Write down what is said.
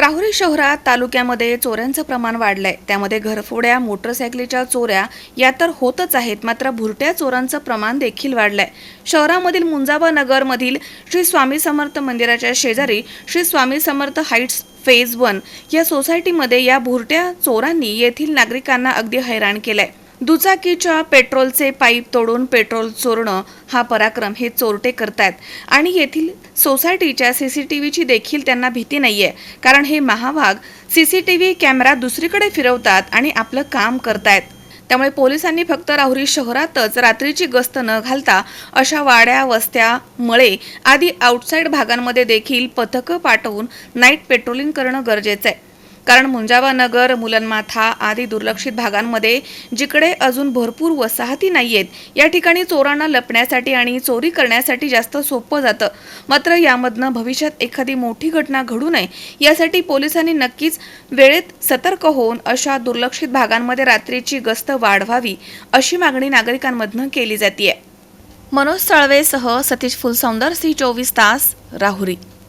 राहुरी शहरात तालुक्यामध्ये चोऱ्यांचं प्रमाण वाढलंय. त्यामध्ये घरफोड्या मोटरसायकलीच्या चोऱ्या या तर होतच आहेत मात्र भुरट्या चोरांचं प्रमाण देखील वाढलंय. शहरामधील मुंजाबा नगरमधील श्री स्वामी समर्थ मंदिराच्या शेजारी Shri Swami Samarth heights phase one या सोसायटीमध्ये या भुरट्या चोरांनी येथील नागरिकांना अगदी हैराण केलंय. दुचाकीच्या पेट्रोलचे पाईप तोडून पेट्रोल चोरणं हा पराक्रम हे चोरटे करतायत. आणि येथील सोसायटीच्या सी सी टी व्हीची देखील त्यांना भीती नाही आहे कारण हे महाभाग C C T V camera दुसरीकडे फिरवतात आणि आपलं काम करतायत. त्यामुळे पोलिसांनी फक्त राहुरी शहरातच रात्रीची गस्त न घालता अशा वाड्या वस्त्या मळे आदी आउटसाईड भागांमध्ये देखील पथकं पाठवून नाईट पेट्रोलिंग करणं गरजेचं आहे कारण मुंजावानगर मुलनमाथा आदी दुर्लक्षित भागांमध्ये जिकडे अजून भरपूर वसाहती नाहीयेत या ठिकाणी चोरांना लपण्यासाठी आणि चोरी करण्यासाठी जास्त सोपं जातं. मात्र यामधनं भविष्यात एखादी मोठी घटना घडू नये यासाठी पोलिसांनी नक्कीच वेळेत सतर्क होऊन अशा दुर्लक्षित भागांमध्ये रात्रीची गस्त वाढवावी अशी मागणी नागरिकांमधनं केली जाते मनोज साळवेसह सतीश फुलसौंदर सी चोवीस तास राहुरी.